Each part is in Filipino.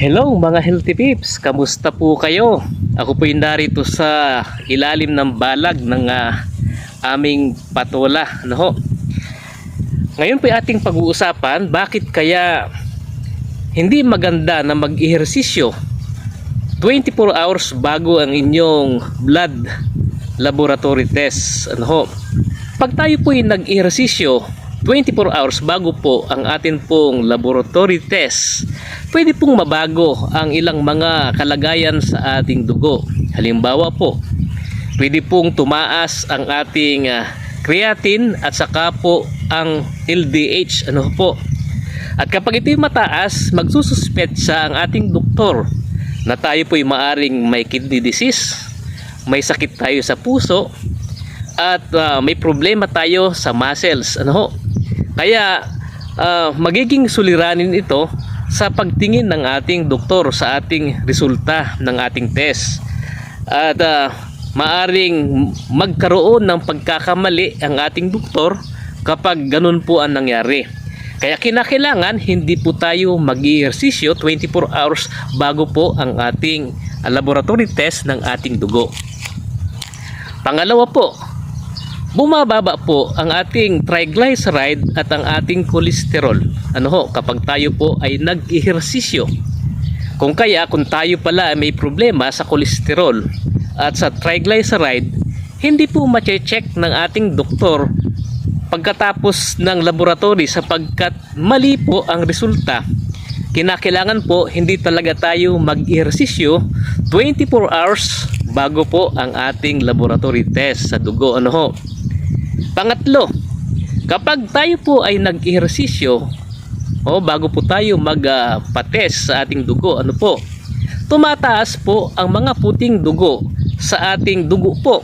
Hello mga healthy peeps, kamusta po kayo? Ako po yung narito sa ilalim ng balag ng ah, aming patola. Ano? Ngayon po yung ating pag-uusapan, bakit kaya hindi maganda na mag-ehersisyo 24 hours bago ang inyong blood laboratory test. Ano? Pag tayo po yung nag-ehersisyo 24 hours bago po ang atin pong laboratory test, pwede pong mabago ang ilang mga kalagayan sa ating dugo. Halimbawa po, pwede pong tumaas ang ating ah, creatine at saka po ang LDH. Ano po? At kapag ito'y mataas, magsususpetsa ang ating doktor na tayo po'y maaring may kidney disease, may sakit tayo sa puso, at ah, may problema tayo sa muscles. Ano ho? Kaya ah, magiging suliranin ito sa pagtingin ng ating doktor sa ating resulta ng ating test. At ah, maaring magkaroon ng pagkakamali ang ating doktor kapag ganun po ang nangyari. Kaya kinakailangan hindi po tayo mag-ehersisyo 24 hours bago po ang ating laboratory test ng ating dugo. Pangalawa po, bumababa po ang ating triglyceride at ang ating cholesterol. Ano ho, kapag tayo po ay nag-ehersisyo. Kung kaya, kung tayo pala ay may problema sa cholesterol at sa triglyceride, hindi po mache-check ng ating doktor pagkatapos ng laboratory sapagkat mali po ang resulta. Kinakailangan po hindi talaga tayo mag-ehersisyo 24 hours bago po ang ating laboratory test sa dugo. Ano ho? Pangatlo, kapag tayo po ay nag-ehersisyo o bago po tayo magpa-test sa ating dugo, ano po? Tumataas po ang mga puting dugo sa ating dugo po.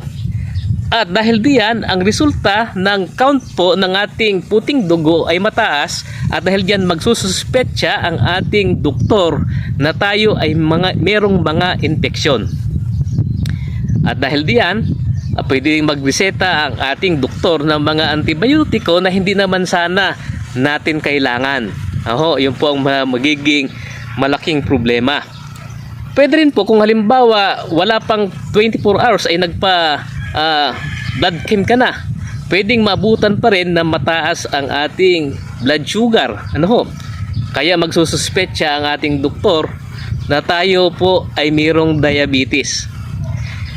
At dahil diyan, ang resulta ng count po ng ating puting dugo ay mataas at dahil diyan magsususpetsa ang ating doktor na tayo ay mga, merong mga infeksyon. At dahil diyan, ah, pwede magreseta ang ating doktor ng mga antibiotiko na hindi naman sana natin kailangan. Aho, yun po ang ma- magiging malaking problema. Pwede rin po kung halimbawa wala pang 24 hours ay nagpa ah, blood chem ka na. Pwedeng mabutan pa rin na mataas ang ating blood sugar. Ano ho? Kaya magsususpetsa ang ating doktor na tayo po ay mayroong diabetes.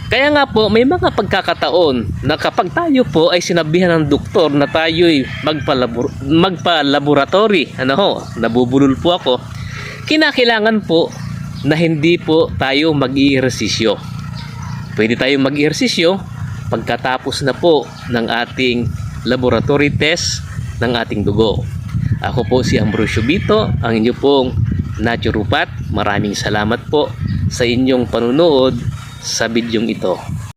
Kaya nga po, may mga pagkakataon na kapag tayo po ay sinabihan ng doktor na tayo'y magpalabor- magpa-laboratory, ano ho, nabubulol po ako, kinakailangan po na hindi po tayo mag-ehersisyo. Pwede tayong mag-ehersisyo pagkatapos na po ng ating laboratory test ng ating dugo. Ako po si Ambrosio Bito, ang inyo pong naturopath. Maraming salamat po sa inyong panunood sa bidyong ito.